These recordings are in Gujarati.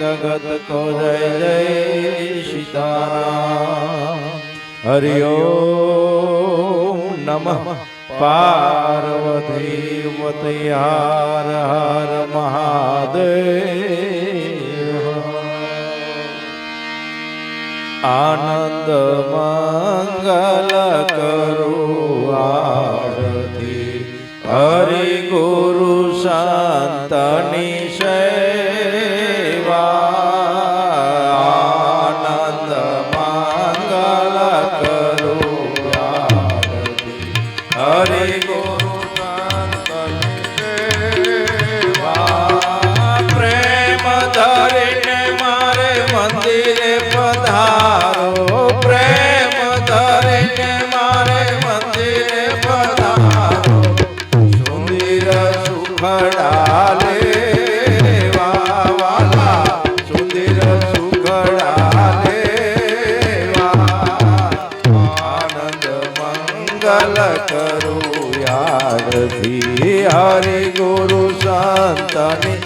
જગત કો જય જય સીતારામ. હરિયો નમ. પાર્વતી વતી હર હર મહાદેવ. આનંદ મંગલ કરું હરિ ગુરુ પ્રેમ ધરીને મારે મંદિરે પધારો પ્રેમ ધરીને મારે મંદિરે પધારો સુંદર સુખડા મંગલ કરું યાદથી હરે ગુરુ સંતની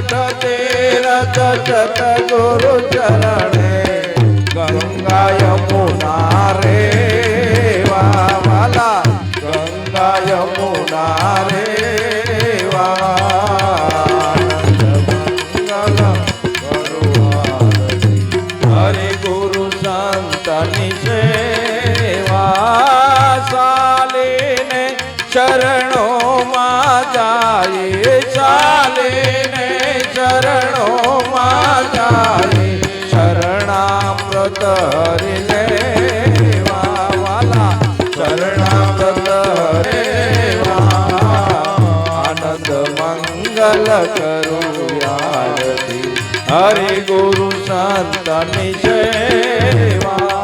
અડસઠ તેરથ સદગુરુ ચરણે ગંગા યમુના રે વાલા મંગલ કરું આરતી હરિ ગુરુ સંતની સેવા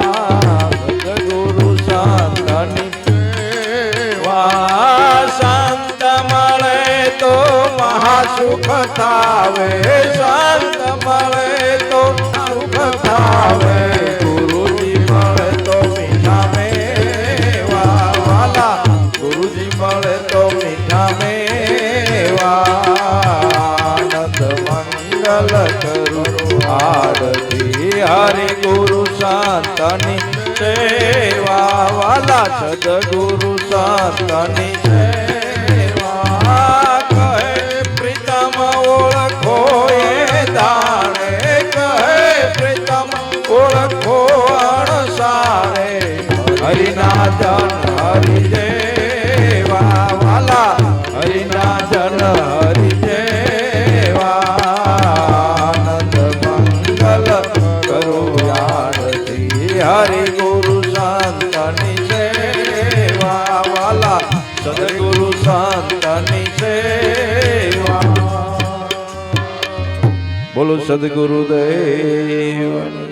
ગુરુ સંતની સેવા સંત મળે તો મહાસુખ થાવે સંત મળે તો સુખ થાવે શાંતની સેવા વાલા સદગુરુ સંતની સેવા કહે, પ્રીતમ ઓળખો એ દાણે. કહે, પ્રીતમ ઓળખો અણસારે. આરતી સંતની સેવા વાલા સદગુરુ સંતની સેવા બોલો સદગુરુ દેવ